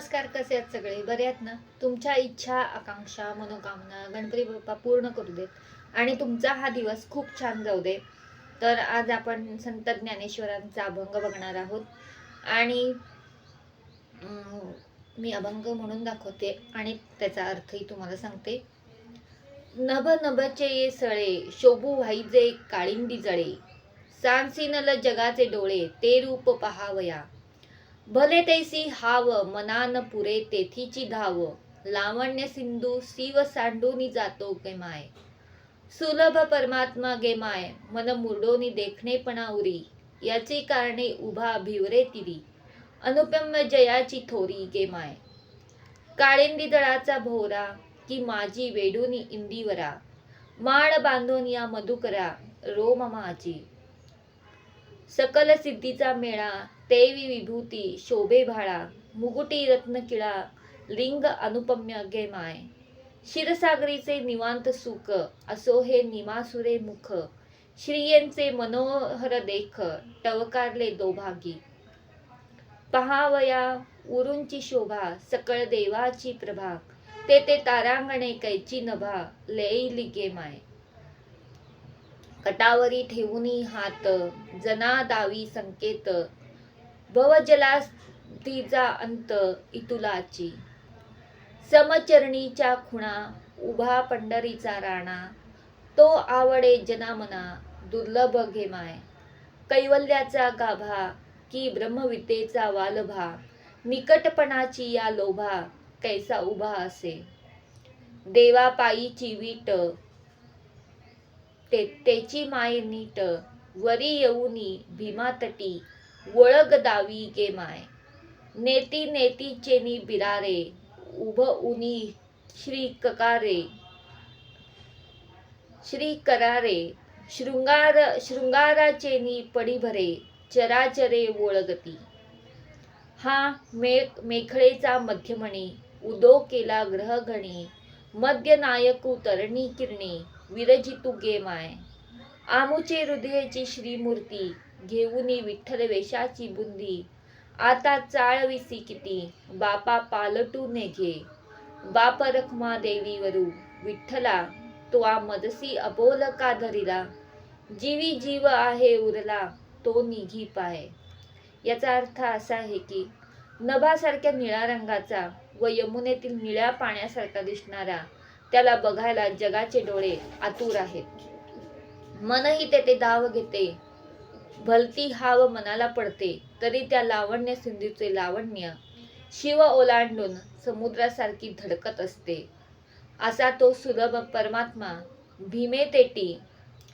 नमस्कार कसे आहेत सगळे? बरे आहेत ना? तुमच्या इच्छा आकांक्षा मनोकामना गणपती बाप्पा पूर्ण करू देत. आणि तुमचा हा दिवस खूप छान जाऊ दे. तर आज आपण संत ज्ञानेश्वरांचा अभंग बघणार आहोत. आणि मी अभंग म्हणून दाखवते आणि त्याचा अर्थही तुम्हाला सांगते. नभ नभचे ये सळे शोभू व्हाईजे काळिंदी जळे. सांसिनल जगाचे डोळे ते रूप पहावया. भले तैसी हाव मनान पुरे तेथीची धाव लावण्य सिंधू शिव सांडूनी जातो गे माय. सुलभ परमात्मा गे माय मन मुरडोनी देखणे पणाउरी याची कारणे उभा भिवरे तिरी अनुपम्य जयाची थोरी गे माय. काळिंदी दळाचा भोरा की माझी वेडूनी इंदीवरा माळ बांधून या मधुकरा रोम माझी सकल सिद्धीचा मेळा देवी विभूती शोभे भाळा मुकुटी रत्नकिळा लिंग अनुपम्य गेमाय क्षीरसागरीचे निवांत सुख असो हे निमासुरे मुख श्रियेंचे मनोहर देख टवकारले दोभागी पहावया उरूंची शोभा सकळ देवाची प्रभा ते ते तारांगणे कैची नभा लेईली गेमाय कटावरी ठेवूनी हात जना दावी संकेत भवजलास्तीचा अंत इतुलाची. समचरणीच्या खुणा उभा पंढरीचा राणा तो आवडे जनामना दुर्लभ घे माय कैवल्याचा गाभा की ब्रह्मविद्येचा वालभा निकटपणाची या लोभा कैसा उभा असे. देवापायीची वीट ते त्याची माय नीट वरी येऊनी भीमातटी वळग दावी गे माय. नेती चेनी बिरारे उभ उनी श्री ककारे. श्री करारे शृंगार शृंगाराचेनी पडी भरे चराचरे वळगती. हा मे मेखळेचा मध्यमणी उदो केला ग्रहगणी मध्य नायकू तरणी किरणी विरजितू गे माय. आमुचे हृदयाची श्रीमूर्ती घेऊनी विठ्ठल वेशाची बुंदी. आता चाळविसी किती? बापा पालटू घे. बाप रखमा देवी विठ्ठला तो आ मदसी अबोल का धरिला? जीवी जीव आहे उरला तो निघी पाय. याचा अर्थ असा आहे की नभासारख्या निळ्या रंगाचा व यमुनेतील निळ्या पाण्यासारखा दिसणारा त्याला बघायला जगाचे डोळे आतुर आहेत. मनही तेथे धाव घेते. भलती हाव मनाला पडते तरी त्या लावण्य सिंधूचे लावण्य शिव ओलांडून समुद्रासारखी धडकत असते. असा तो सुलभ परमात्मा भीमेतेटी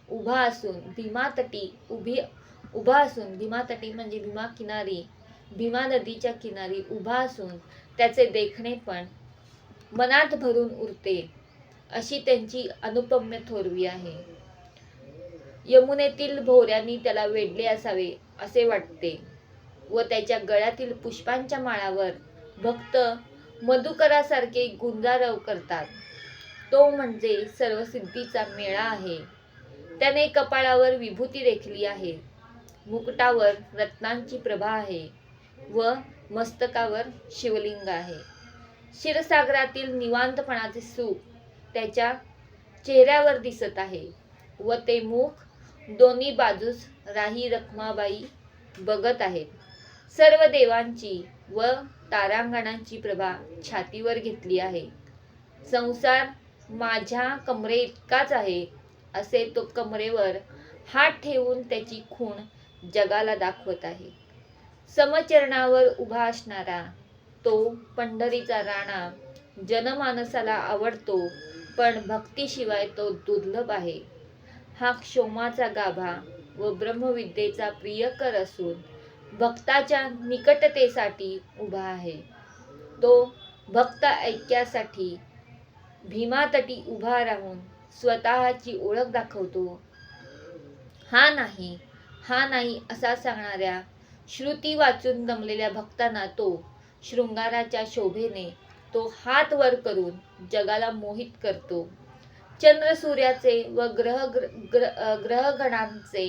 उभा असून भीमातटी उभी उभा असून भीमातटी म्हणजे भीमा किनारी भीमा नदीच्या किनारी उभा असून त्याचे देखणे पण मनात भरून उरते अशी त्यांची अनुपम्य थोरवी आहे. यमुनेतील भोवऱ्यांनी त्याला वेढले असावे असे वाटते. व त्याच्या गळ्यातील पुष्पांच्या माळावर भक्त मधुकरासारखे गुंजारव करतात. तो म्हणजे सर्वसिद्धीचा मेळा आहे. त्याने कपाळावर विभूती रेखली आहे. मुकुटावर रत्नांची प्रभा आहे व मस्तकावर शिवलिंग आहे. क्षीरसागरातील निवांतपणाचे सुख त्याच्या चेहऱ्यावर दिसत आहे व ते मुख दोन्ही बाजूस राही रखमाबाई बघत आहेत. सर्व देवांची व तारांगणांची प्रभा छातीवर घेतली आहे. संसार माझ्या कमरे इतकाच आहे असे तो कमरेवर हात ठेवून त्याची खूण जगाला दाखवत आहे. समचरणावर उभा असणारा तो पंढरीचा राणा जनमानसाला आवडतो पण भक्तीशिवाय तो दुर्लभ आहे. हा क्षोमाचा गाभा व ब्रह्मविद्येचा प्रियकर असून भक्ताच्या निकटतेसाठी उभा आहे. तो भक्त ऐक्यासाठी भीमातटी उभा राहून स्वतःची ओळख दाखवतो. हा नाही हा नाही असा सांगणाऱ्या श्रुती वाचून दमलेल्या भक्तांना तो शृंगाराच्या शोभेने तो हात वर करून जगाला मोहित करतो. चंद्र सूर्याचे व ग्रह ग्रहगणांचे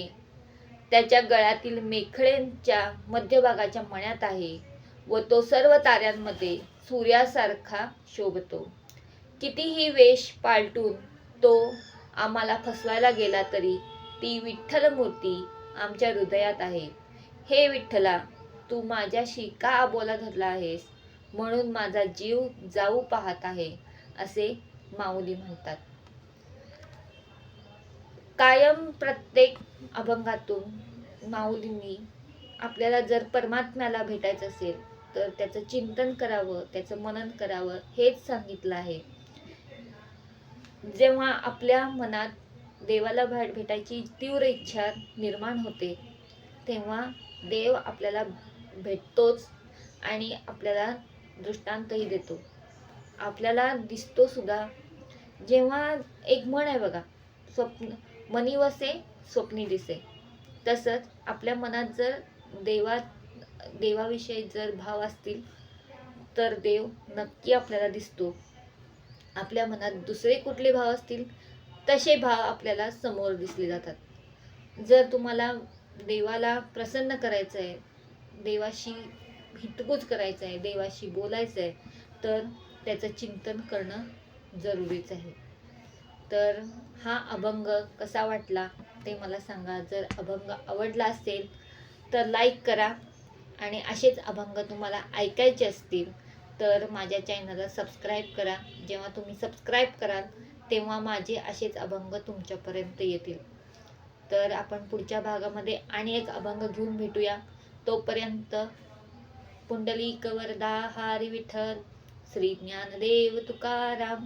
त्याच्या गळ्यातील मेखळेंच्या मध्यभागाच्या मण्यात आहे व तो सर्व ताऱ्यांमध्ये सूर्यासारखा शोभतो. कितीही वेश पालटून तो आम्हाला फसवायला गेला तरी ती विठ्ठल मूर्ती आमच्या हृदयात आहे. हे विठ्ठला तू माझ्याशी का अबोला धरला आहेस? म्हणून माझा जीव जाऊ पाहत आहे असे माऊली म्हणतात. कायम प्रत्येक अभंगातून माऊलींनी आपल्याला जर परमात्म्याला भेटायचं असेल तर त्याचं चिंतन करावं त्याचं मनन करावं हेच सांगितलं आहे. जेव्हा आपल्या मनात देवाला भेट भेटायची तीव्र इच्छा निर्माण होते तेव्हा देव आपल्याला भेटतोच आणि आपल्याला दृष्टांतही देतो. आपल्याला दिसतो सुद्धा जेव्हा एक म्हण आहे बघा स्वप्न मनी वसे स्वप्नी दिसे. तसंच आपल्या मनात जर देवा देवाविषयी जर भाव असतील तर देव नक्की आपल्याला दिसतो. आपल्या मनात दुसरे कुठले भाव असतील तसे भाव आपल्याला समोर दिसले जातात. जर तुम्हाला देवाला प्रसन्न करायचं आहे देवाशी हितगुज करायचं आहे देवाशी बोलायचं आहे तर त्याचं चिंतन करणं जरुरीच आहे. तर हा अभंग कसा वाटला ते मला सांगा. जर अभंग आवडला असेल तर लाईक करा आणि असेच अभंग तुम्हाला ऐकायचे असतील तर माझ्या चॅनलला सबस्क्राईब करा. जेव्हा तुम्ही सबस्क्राईब कराल तेव्हा माझे असेच अभंग तुमच्यापर्यंत येतील. तर आपण पुढच्या भागामध्ये आणि एक अभंग घेऊन भेटूया. तोपर्यंत पुंडलिक वरदा हारी विठ्ठल श्री ज्ञानदेव तुकाराम.